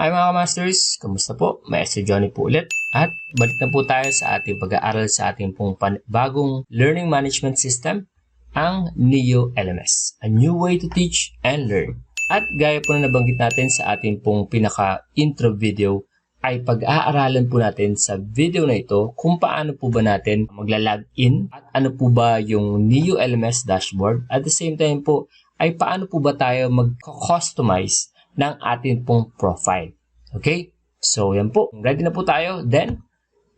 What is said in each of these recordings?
Hi mga masters, kamusta po? Maestro Johnny po ulit at balik na po tayo sa ating pag-aaral sa ating pong bagong learning management system, ang NEO LMS, a new way to teach and learn. At gaya po na nabanggit natin sa ating pong pinaka-intro video, ay pag-aaralan po natin sa video na ito kung paano po ba natin magla-login at ano po ba yung NEO LMS dashboard. At the same time po, ay paano po ba tayo mag-customize ng ating pong profile. Okay? So, yan po. Ready na po tayo? Then,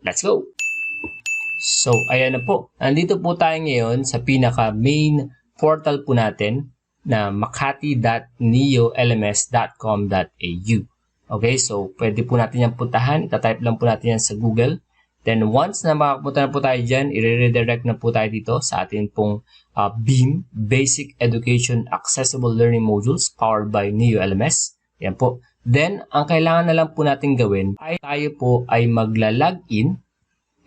let's go! So, ayan na po. Nandito po tayo ngayon sa pinaka-main portal po natin na makati.neolms.com.au. Okay, so pwede po natin yan puntahan. Itatype lang po natin yan sa Google. Then once na makapunta na po tayo dyan, i-redirect na po tayo dito sa ating pong uh, BEAM, Basic Education Accessible Learning Modules powered by NeoLMS. Yan po. Then, ang kailangan na lang po natin gawin ay tayo po ay magla-login.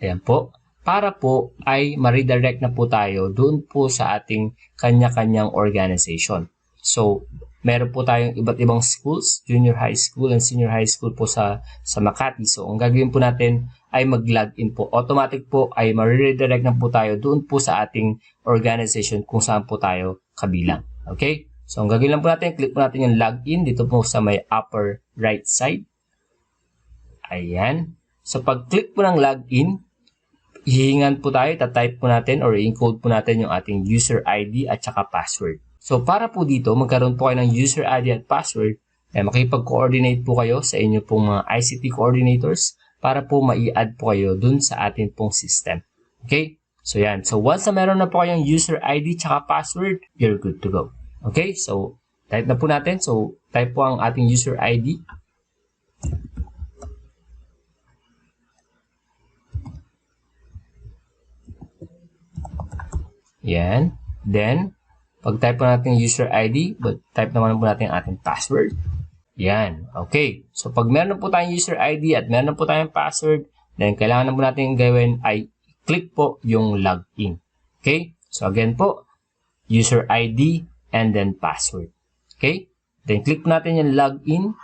Ayan po. Para po ay ma-redirect na po tayo doon po sa ating kanya-kanyang organization. So, meron po tayong iba't ibang schools, junior high school and senior high school po sa, sa Makati. So, ang gagawin po natin ay mag-login po. Automatic po ay ma-redirect na po tayo doon po sa ating organization kung saan po tayo kabilang. Okay? So, ang gagawin lang po natin, click po natin yung login dito po sa may upper right side. Ayan. So, pag-click po ng login, hihingan po tayo, tatype po natin or encode po natin yung ating user ID at saka password. So, para po dito, magkaroon po kayo ng user ID at password, eh, makipag-coordinate po kayo sa inyo pong mga ICT coordinators para po mai-add po kayo dun sa ating pong system. Okay? So, yan. So, once na meron na po kayong user ID tsaka password, you're good to go. Okay? So, type na po natin. So, type po ang ating user ID. Yan. Then, pag type po natin user ID, but type naman po natin ang ating password. Yan. Okay. So, pag meron po tayong user ID at meron po tayong password, then kailangan na po natin gawin ay click po yung login. Okay? So, again po, user ID and then password. Okay? Then, click po natin yung login.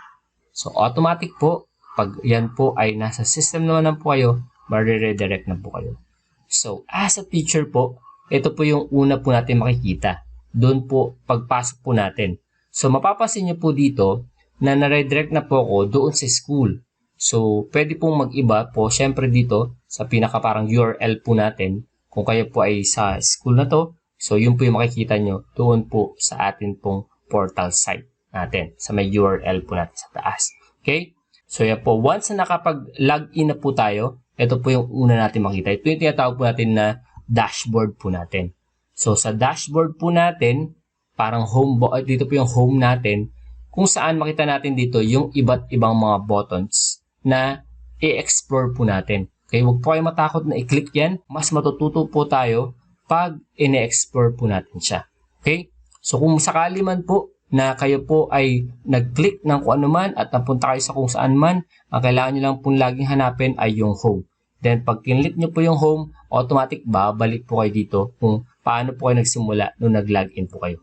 So, automatic po, pag yan po ay nasa system naman na po kayo, mariredirect na po kayo. So, as a teacher po, ito po yung una po natin makikita. Doon po, pagpasok po natin. So, mapapansin nyo po dito, na na-redirect na po ako doon sa school. So, pwede pong mag-iba po, syempre dito, sa pinaka parang URL po natin, kung kayo po ay sa school na to, so yun po yung makikita nyo doon po sa atin pong portal site natin, sa may URL po natin sa taas. Okay? So, yan po, once na nakapag-login na po tayo, ito po yung una natin makita. Ito yung tinatawag po natin na dashboard po natin. So, sa dashboard po natin, parang home, dito po yung home natin, kung saan makita natin dito yung iba't ibang mga buttons na i-explore po natin. Okay, huwag po kayo matakot na i-click yan. Mas matututo po tayo pag ine-explore po natin siya. Okay? So kung sakali man po na kayo po ay nag-click ng kung ano man at napunta kayo sa kung saan man, ang kailangan nyo lang pong laging hanapin ay yung home. Then pag kinlik nyo po yung home, automatic babalik po kayo dito kung paano po kayo nagsimula nung nag-login po kayo.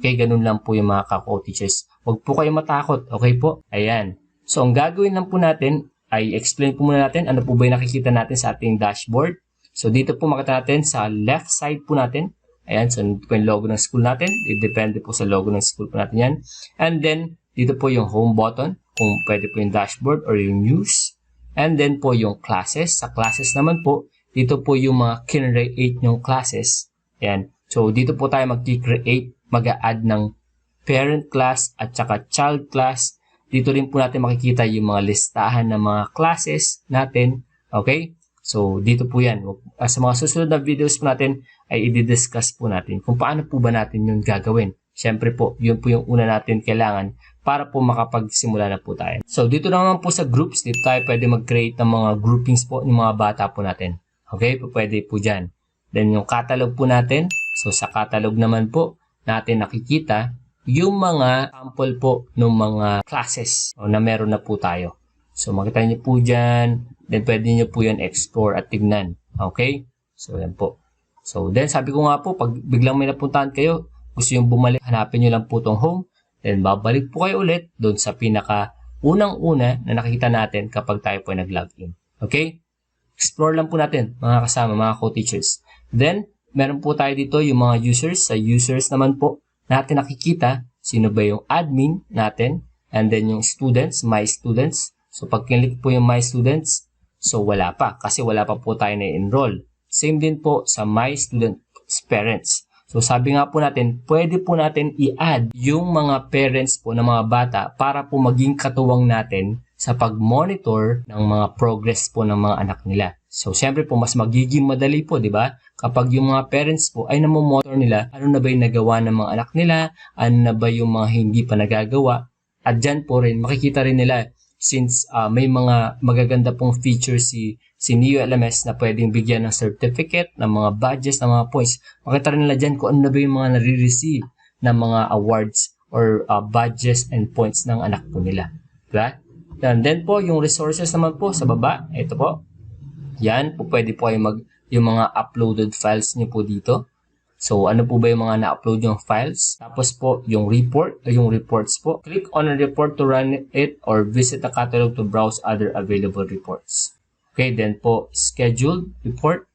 Okay, ganun lang po yung mga kako teachers. Huwag po kayo matakot, okay po? Ayan. So, ang gagawin lang po natin ay explain po muna natin ano po ba yung nakikita natin sa ating dashboard. So, dito po makita natin sa left side po natin. Ayan, so dito po yung logo ng school natin. Depende po sa logo ng school po natin yan. And then, dito po yung home button, kung pwede po yung dashboard or yung news. And then po yung classes. Sa classes naman po, dito po yung mga kinreate yung classes. Ayan. So, dito po tayo mag-create, mag-add ng parent class at saka child class. Dito rin po natin makikita yung mga listahan ng mga classes natin. Okay? So, dito po yan. Sa mga susunod na videos po natin ay i-discuss po natin kung paano po ba natin yun gagawin. Siyempre po, yun po yung una natin kailangan para po makapagsimula na po tayo. So, dito naman po sa groups, dito tayo pwede mag-create ng mga groupings po ng mga bata po natin. Okay? Pwede po dyan. Then, yung catalog po natin. So, sa catalog naman po, natin nakikita yung mga sample po ng mga classes o, na meron na po tayo. So, makita niyo po dyan. Then, pwede niyo po yan explore at tignan. Okay? So, yan po. So, then, sabi ko nga po, pag biglang may napuntahan kayo, gusto yung bumalik, hanapin niyo lang po tong home. Then, babalik po kayo ulit doon sa pinaka unang-una na nakikita natin kapag tayo po ay nag-login. Okay? Explore lang po natin, mga kasama, mga co-teachers. Then, meron po tayo dito yung mga users. Sa users naman po, natin nakikita sino ba yung admin natin and then yung students, my students. So, pag kinlik po yung my students, so wala pa kasi wala pa po tayo na-enroll. Same din po sa my students parents. So sabi nga po natin, pwede po natin i-add yung mga parents po ng mga bata para po maging katuwang natin sa pag-monitor ng mga progress po ng mga anak nila. So syempre po mas magiging madali po, di ba? Kapag yung mga parents po ay namomonitor nila, ano na ba yung nagawa ng mga anak nila, ano na ba yung mga hindi pa nagagawa. At dyan po rin, makikita rin nila since uh, may mga magaganda pong features si si Neo LMS na pwedeng bigyan ng certificate, ng mga badges, ng mga points. Makita rin nila dyan kung ano na ba yung mga nare-receive ng mga awards or uh, badges and points ng anak po nila. Diba? And then po, yung resources naman po sa baba, ito po. Yan, po pwede po kayo mag, yung mga uploaded files niyo po dito. So, ano po ba yung mga na-upload yung files? Tapos po, yung report, yung reports po. Click on a report to run it or visit the catalog to browse other available reports. Okay, then po, scheduled report.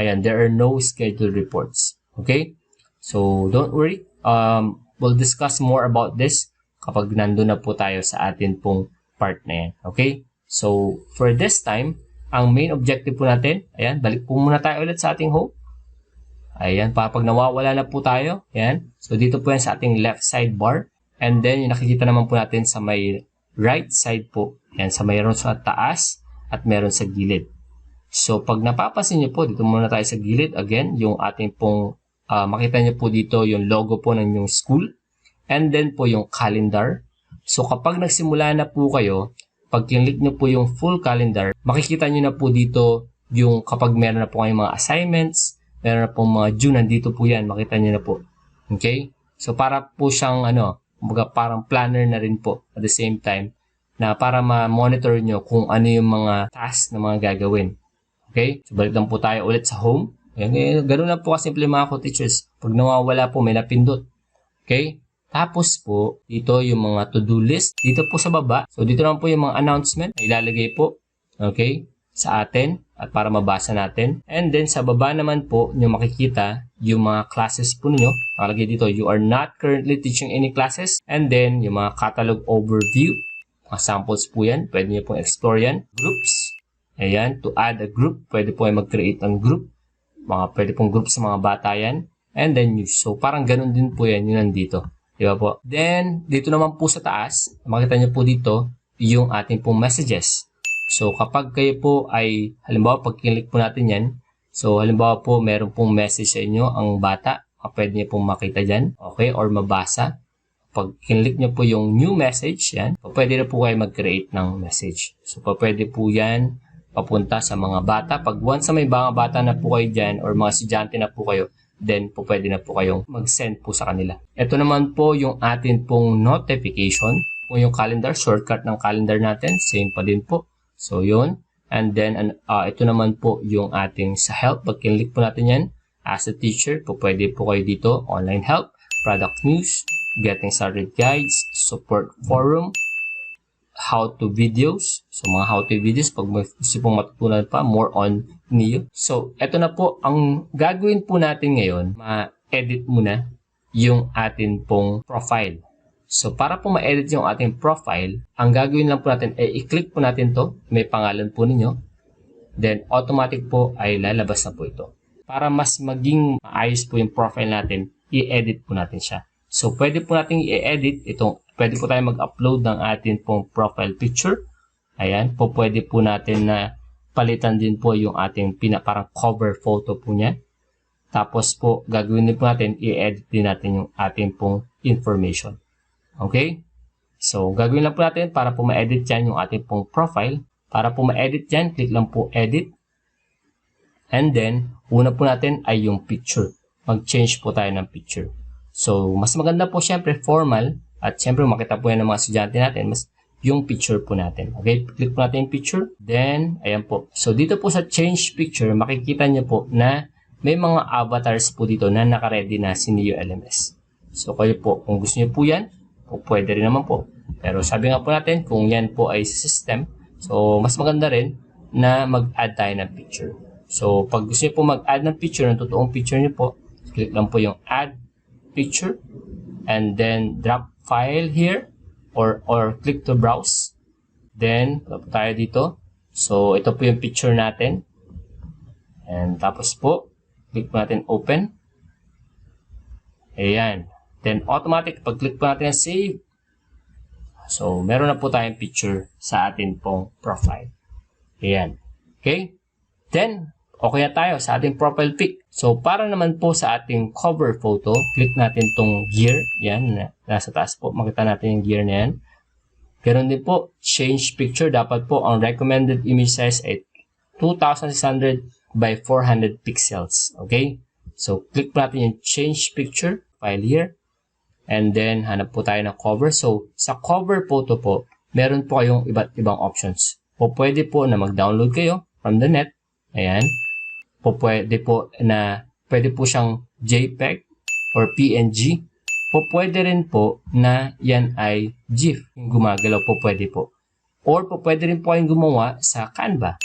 Ayan, there are no scheduled reports. Okay? So, don't worry. Um, we'll discuss more about this kapag nandun na po tayo sa atin pong part na yan. Okay? So, for this time, ang main objective po natin, ayan, balik po muna tayo ulit sa ating home. Ayan, para pag nawawala na po tayo, ayan. So, dito po yan sa ating left side bar. And then, yung nakikita naman po natin sa may right side po, ayan, sa mayroon sa taas at meron sa gilid. So, pag napapansin nyo po, dito muna tayo sa gilid, again, yung ating pong, uh, makita nyo po dito yung logo po ng yung school. And then po yung calendar. So, kapag nagsimula na po kayo, pag kinlik nyo po yung full calendar, makikita nyo na po dito yung kapag meron na po kayong mga assignments, meron na po mga due, nandito po yan, makita nyo na po. Okay? So, para po siyang, ano, mga parang planner na rin po at the same time na para ma-monitor nyo kung ano yung mga tasks na mga gagawin. Okay? So, balik lang po tayo ulit sa home. Ayan, eh, ganun lang po kasimple mga ko-teachers. Pag nawawala po, may napindot. Okay? Tapos po, dito yung mga to-do list. Dito po sa baba. So, dito naman po yung mga announcement na ilalagay po. Okay? Sa atin at para mabasa natin. And then, sa baba naman po, nyo makikita yung mga classes po ninyo. Nakalagay dito, you are not currently teaching any classes. And then, yung mga catalog overview. Mga samples po yan. Pwede nyo pong explore yan. Groups. Ayan. To add a group. Pwede po kayo mag-create ng group. Mga pwede pong group sa mga bata yan. And then. So, parang ganun din po yan. Yun nandito. Di ba po? Then, dito naman po sa taas, makita nyo po dito, yung ating pong messages. So, kapag kayo po ay, halimbawa, pag kinlik po natin yan, so, halimbawa po, meron pong message sa inyo ang bata, pwede niyo pong makita dyan, okay, or mabasa. Pag kinlik nyo po yung new message, yan, pwede na po kayo mag-create ng message. So, pwede po yan papunta sa mga bata. Pag once na may mga bata na po kayo dyan or mga estudyante na po kayo, then po pwede na po kayong mag-send po sa kanila. Ito naman po yung atin pong notification. Kung yung calendar, shortcut ng calendar natin, same pa din po. So, yun. And then, uh, ito naman po yung ating sa help. Pag kinlik po natin yan, as a teacher, po pwede po kayo dito, online help, product news, getting started guides, support forum, how to videos. So, mga how to videos, pag may gusto pong matutunan pa, more on Neo. So, eto na po, ang gagawin po natin ngayon, ma-edit muna yung atin pong profile. So, para po ma-edit yung ating profile, ang gagawin lang po natin ay i-click po natin to, may pangalan po ninyo. Then, automatic po ay lalabas na po ito. Para mas maging maayos po yung profile natin, i-edit po natin siya. So, pwede po natin i-edit itong, pwede po tayo mag-upload ng atin pong profile picture. Ayan, po pwede po natin na palitan din po yung ating pina, parang cover photo po niya. Tapos po, gagawin din po natin, i-edit din natin yung ating pong information. Okay? So, gagawin lang po natin para po ma-edit yan yung ating pong profile. Para po ma-edit yan, click lang po edit. And then, una po natin ay yung picture. Mag-change po tayo ng picture. So, mas maganda po syempre formal at syempre makita po yan ng mga estudyante natin. Mas yung picture po natin. Okay, click po natin yung picture. Then, ayan po. So, dito po sa change picture, makikita nyo po na may mga avatars po dito na nakaredy na si Neo LMS. So, kayo po, kung gusto nyo po yan, po pwede rin naman po. Pero sabi nga po natin, kung yan po ay system, so mas maganda rin na mag-add tayo ng picture. So, pag gusto niyo po mag-add ng picture, ng totoong picture niyo po, click lang po yung add picture and then drop file here or or click to browse. Then, punta tayo dito. So, ito po yung picture natin. And tapos po, click po natin open. Ayan. Then, automatic, pag click po natin save, so, meron na po tayong picture sa atin pong profile. Ayan. Okay? Then, okay na tayo sa ating profile pic. So, para naman po sa ating cover photo, click natin tong gear. Yan, nasa taas po. Makita natin yung gear na yan. Ganun din po, change picture. Dapat po ang recommended image size ay 2600 by 400 pixels. Okay? So, click po natin yung change picture file here. And then, hanap po tayo ng cover. So, sa cover photo po, meron po kayong iba't ibang options. O pwede po na mag-download kayo from the net. Ayan. Po pwede po na pwede po siyang JPEG or PNG. Po pwede rin po na yan ay GIF. Yung gumagalaw po pwede po. Or po pwede rin po kayong gumawa sa Canva.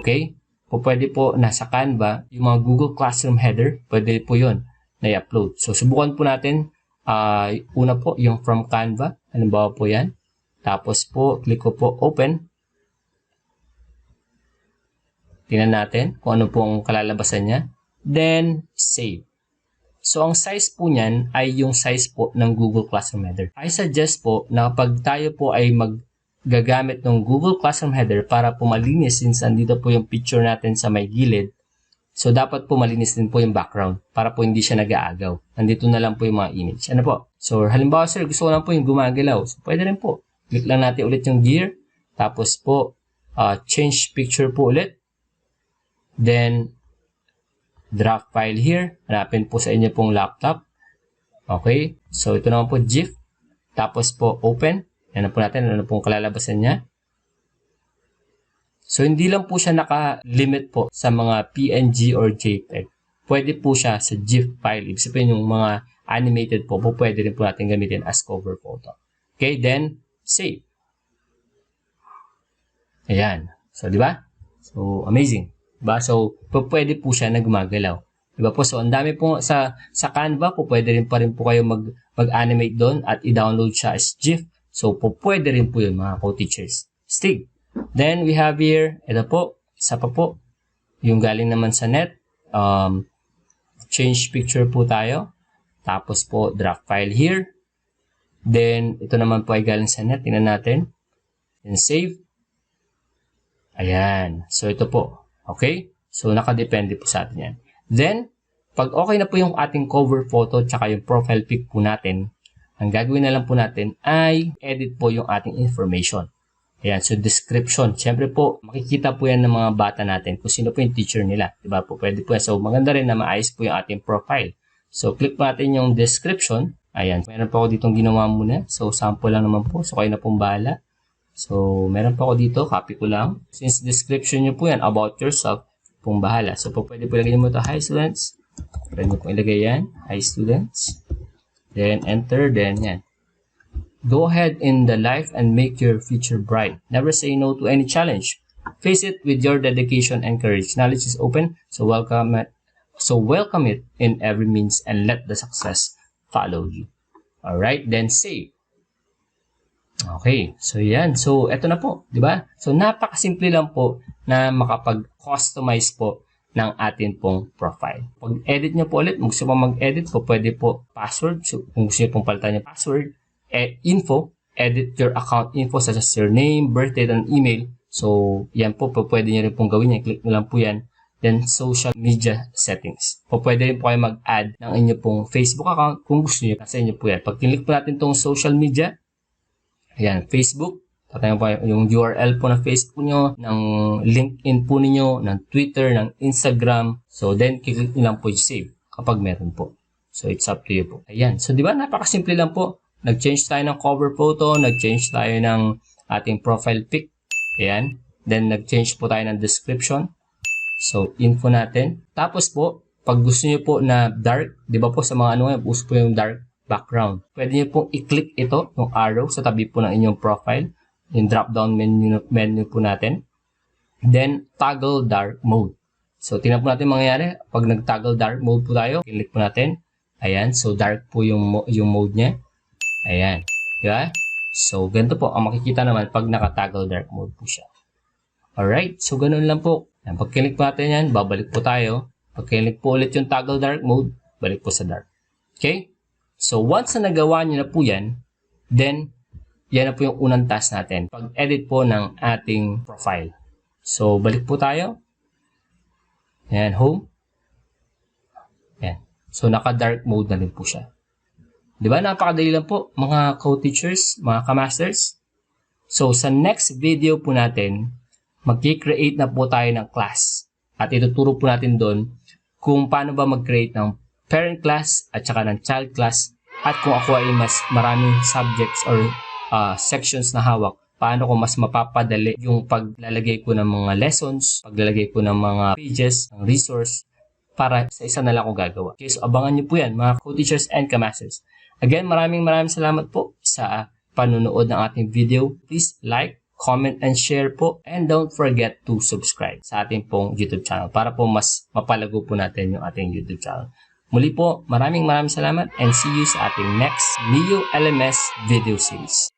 Okay? Po pwede po na sa Canva, yung mga Google Classroom header, pwede po yon na i-upload. So, subukan po natin. Uh, una po, yung from Canva. Halimbawa po yan. Tapos po, click ko po open. Tingnan natin kung ano pong kalalabasan niya. Then, save. So, ang size po niyan ay yung size po ng Google Classroom Header. I suggest po na kapag tayo po ay maggagamit ng Google Classroom Header para po malinis since andito po yung picture natin sa may gilid, so dapat po malinis din po yung background para po hindi siya nag-aagaw. Nandito na lang po yung mga image. Ano po? So, halimbawa sir, gusto ko lang po yung gumagalaw. So, pwede rin po. Click lang natin ulit yung gear. Tapos po, uh, change picture po ulit. Then, draft file here. Hanapin po sa inyo pong laptop. Okay. So, ito naman po GIF. Tapos po, open. Yan po natin. Ano pong kalalabasan niya. So, hindi lang po siya naka-limit po sa mga PNG or JPEG. Pwede po siya sa GIF file. Ibig sabihin yung mga animated po, po pwede rin po natin gamitin as cover photo. Okay, then, save. Ayan. So, di ba? So, amazing. Diba? So, pwede po siya na gumagalaw. Diba po? So, ang dami po sa, sa Canva po, pwede rin pa rin po kayo mag, mag-animate doon at i-download siya as GIF. So, po, pwede rin po yun mga co-teachers. Stig. Then, we have here, ito po, isa pa po, yung galing naman sa net. Um, change picture po tayo. Tapos po, draft file here. Then, ito naman po ay galing sa net. Tingnan natin. Then, save. Ayan. So, ito po. Okay? So, nakadepende po sa atin yan. Then, pag okay na po yung ating cover photo tsaka yung profile pic po natin, ang gagawin na lang po natin ay edit po yung ating information. Ayan, so description. Siyempre po, makikita po yan ng mga bata natin kung sino po yung teacher nila. Diba po? Pwede po yan. So, maganda rin na maayos po yung ating profile. So, click po natin yung description. Ayan, meron po ako ditong ginawa muna. So, sample lang naman po. So, kayo na pong bahala. So, meron pa ako dito, copy ko lang. Since description nyo po yan, about yourself, pong bahala. So, po, pwede po ilagay mo ito, hi students. Pwede mo po ilagay yan, hi students. Then, enter, then yan. Go ahead in the life and make your future bright. Never say no to any challenge. Face it with your dedication and courage. Knowledge is open, so welcome it. So welcome it in every means and let the success follow you. Alright, then save. Okay, so yan. So, eto na po, di ba? So, napakasimple lang po na makapag-customize po ng atin pong profile. Pag edit nyo po ulit, kung gusto mag-edit po, pwede po password. So, kung gusto nyo pong palitan yung password, eh, info, edit your account info such as your name, birthday, and email. So, yan po, pwede nyo rin pong gawin yan. Click nyo lang po yan. Then, social media settings. Po pwede rin po kayo mag-add ng inyo pong Facebook account kung gusto nyo. Kasi inyo po yan. Pag click po natin tong social media, Ayan, Facebook. Tatayan po yung URL po ng Facebook nyo, ng LinkedIn po ninyo, ng Twitter, ng Instagram. So, then, click lang po yung save kapag meron po. So, it's up to you po. Ayan. So, di ba? Napakasimple lang po. Nag-change tayo ng cover photo, nag-change tayo ng ating profile pic. Ayan. Then, nag-change po tayo ng description. So, info natin. Tapos po, pag gusto niyo po na dark, di ba po sa mga ano, uso po yung dark background. Pwede nyo pong i-click ito, yung arrow sa tabi po ng inyong profile, yung drop-down menu, menu po natin. Then, toggle dark mode. So, tingnan po natin mangyayari. Pag nag-toggle dark mode po tayo, click po natin. Ayan. So, dark po yung, yung mode niya. Ayan. Diba? So, ganito po. Ang makikita naman pag naka-toggle dark mode po siya. Alright. So, ganun lang po. Ayan. Pag click po natin yan, babalik po tayo. Pag click po ulit yung toggle dark mode, balik po sa dark. Okay? So, once na nagawa nyo na po yan, then, yan na po yung unang task natin. Pag-edit po ng ating profile. So, balik po tayo. Ayan, home. Ayan. So, naka-dark mode na rin po siya. Di ba? Napakadali lang po, mga co-teachers, mga ka-masters. So, sa next video po natin, mag-create na po tayo ng class. At ituturo po natin doon kung paano ba mag-create ng parent class at saka ng child class at kung ako ay mas maraming subjects or uh, sections na hawak, paano ko mas mapapadali yung paglalagay ko ng mga lessons, paglalagay ko ng mga pages, ng resource, para sa isa na lang ako gagawa. Okay, so abangan nyo po yan, mga co-teachers and ka-masters. Again, maraming maraming salamat po sa panunood ng ating video. Please like, comment, and share po. And don't forget to subscribe sa ating pong YouTube channel para po mas mapalago po natin yung ating YouTube channel. Muli po, maraming maraming salamat and see you sa ating next Neo LMS video series.